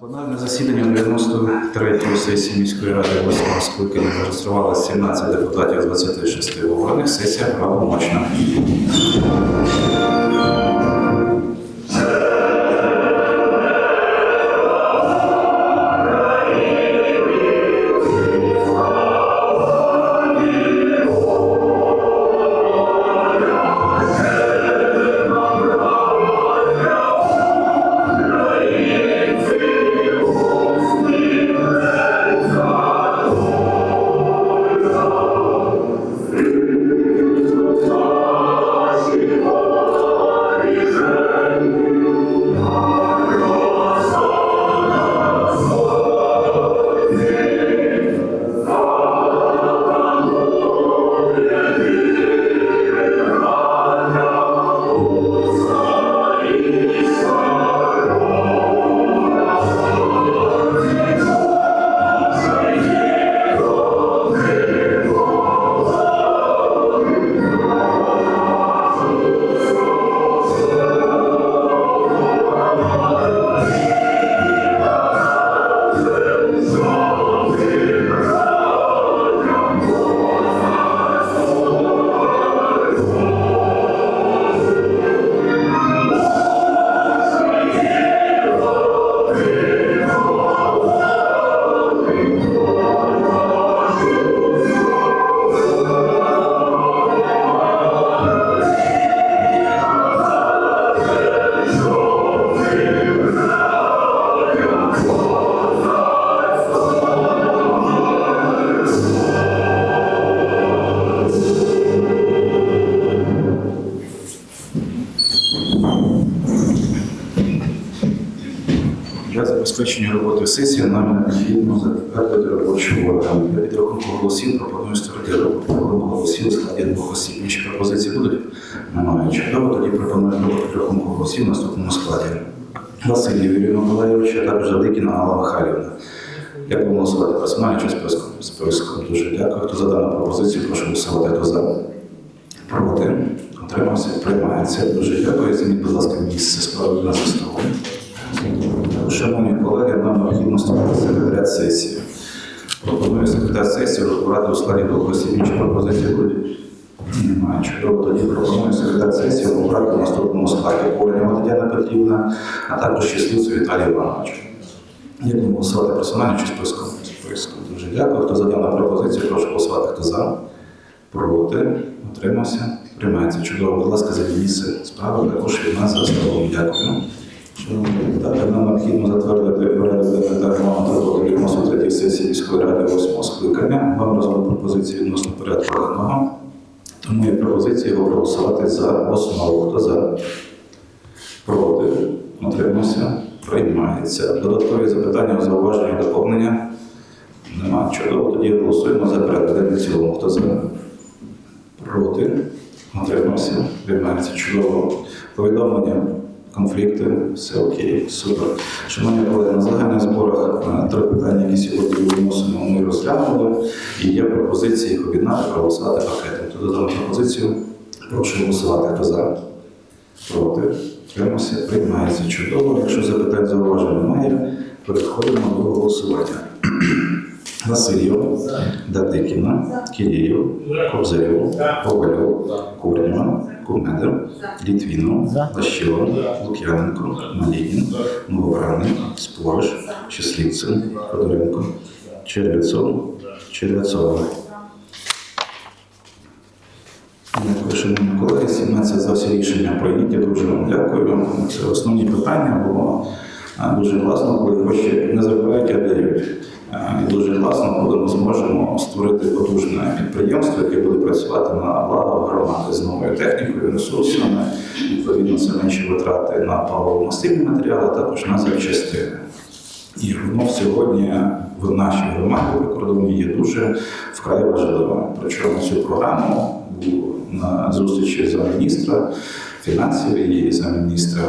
Пленарне засідання 93-ї сесії міської ради 8 скликання зареєстрували 17 депутатів з 26 обраних. Сесія правомочна. Для забезпечення роботи сесії нам необхідно затвердити робочу органу. Для підрахунку голосів пропоную створити робочу голосів у складі двох осіб. Інші пропозиції будуть? Немає. Чудово, тоді пропоную підрахунку голосів в наступному складі. Василь Юрій Миколайович, а також Задикіна Алла Михайлівна. Як голосувати персонально чи? Списком. Дуже дякую. Хто за дану пропозицію, прошу голосувати. Хто за? Проти? Утримався? Приймається. Дуже дякую. Займіть, будь ласка, місце справи на столу. Шановні колеги, нам необхідно створити секретаріат сесії. Пропоную секретар сесії розбирати у складі двох осіб. Інші пропозиції будуть? Немає. Чудово. Тоді пропоную секретар сесії обрати в наступному складі. Оленєва Тетяна Петрівна, а також Щасливцю Віталій Іванович. Як будемо голосувати персонально чи списком? Дуже дякую. Хто за дану пропозицію, прошу голосувати. Хто за? Проти? Утримався? Приймається. Чудово. Будь ласка, займіть місце справи також від нас за столом. Дякую. Депутати, нам необхідно затвердити порядок денний регламент роботи 93 сесії міської ради 8 скликання. Вам роздано пропозиції відносно порядку денного. Тому є пропозиція його проголосувати за основу. Хто за? Проти? Утримався? Приймається. Додаткові запитання, зауваження, доповнення? Нема. Чудово. Тоді голосуємо за порядок денний цілому. Хто за? Проти? Утримався? Приймається. Чудово. Повідомлення конфлікти, все окей, супер. Шановні колеги, на загальних зборах е, три питання, які сьогодні виносимо, ми розглянули, і є пропозиції їх об'єднати, проголосувати пакетом. За дану пропозицію, прошу голосувати. Хто за? Проти? Тримався, приймається чудово. Якщо запитань зауважень немає, переходимо до голосування. Васильєв, Дадикіна, Кирилів, Кобзарєв, Ковальов, Корніва, Кумедов, Літвінов, Лащило, Лук'яненко, Малінін, Новобраний, Спориш, Щасливцин, Федоренко, Червецов, Червецова. Дякую, шановні колеги. 17 за всі рішення прийняті. Дуже вам дякую. Це основні питання. Було дуже класно, коли гроші не забирають, а дають. І дуже класно, коли ми зможемо створити потужне підприємство, яке буде працювати на благо громади з новою технікою, ресурсами. Відповідно, це менші витрати на паливо-мастильні матеріали, також на запчастини. І воно сьогодні в нашій громаді в кордоні є дуже вкрай важливим. Причому цю програму на зустрічі замміністра фінансів і замміністра міністра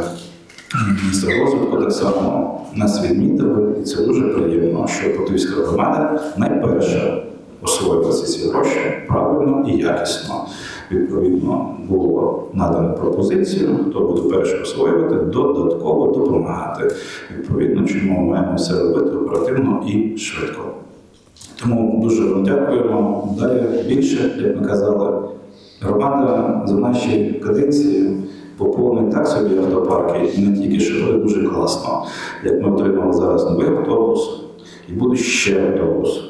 розвитку так само нас відмітили, і це дуже приємно, що Потівська громада найперше освоювала ці гроші правильно і якісно. відповідно було надано пропозицію, хто буде перший освоювати, додатково допомагати. Відповідно, чому ми маємо все робити оперативно і швидко. Тому дуже вам дякуємо. Далі більше, як ми казали, громада за наші каденції поповнить так собі автопарки не тільки широко, дуже класно. Як ми отримали зараз новий автобус, і буде ще автобус,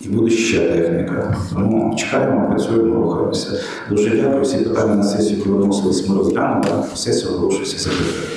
і буде ще техніка. Тому чекаємо, працюємо, рухаємося. Дуже дякую. Всі питання на сесію повернулися, ми розглянули, сесію оголошується секретарем.